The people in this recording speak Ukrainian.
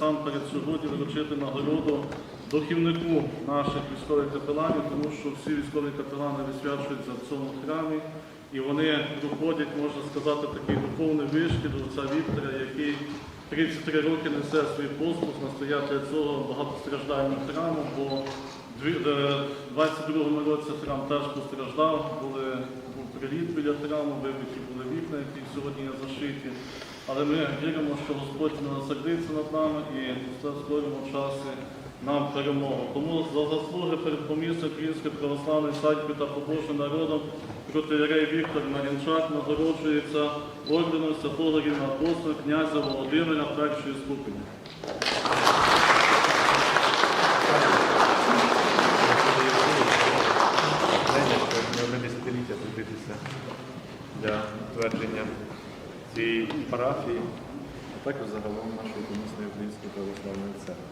Сам перед сьогодні вручити нагороду духівнику наших військових капеланів, тому що всі військові капелани висвячуються в цьому храмі, і вони проходять, можна сказати, такий духовний вишкіл отця Віктора, який 33 роки несе свій послуг, настоятель цього багатостраждального храму, бо е, в 22-му році храм теж постраждав, були, був приліт біля храму, вибиті були вікна, які сьогодні є зашиті. Але ми віримо, що Господь не насердиться над нами і скорому часі нам перемогу. Тому за заслуги перед помісною Української православної церкви та побожним народом протиєрей Віктор Марінчак нагороджується орденом святого рівна апостола князя Володимира першої ступені. для утвердження цієї парафії, а також загалом нашої помісної української православної церкви.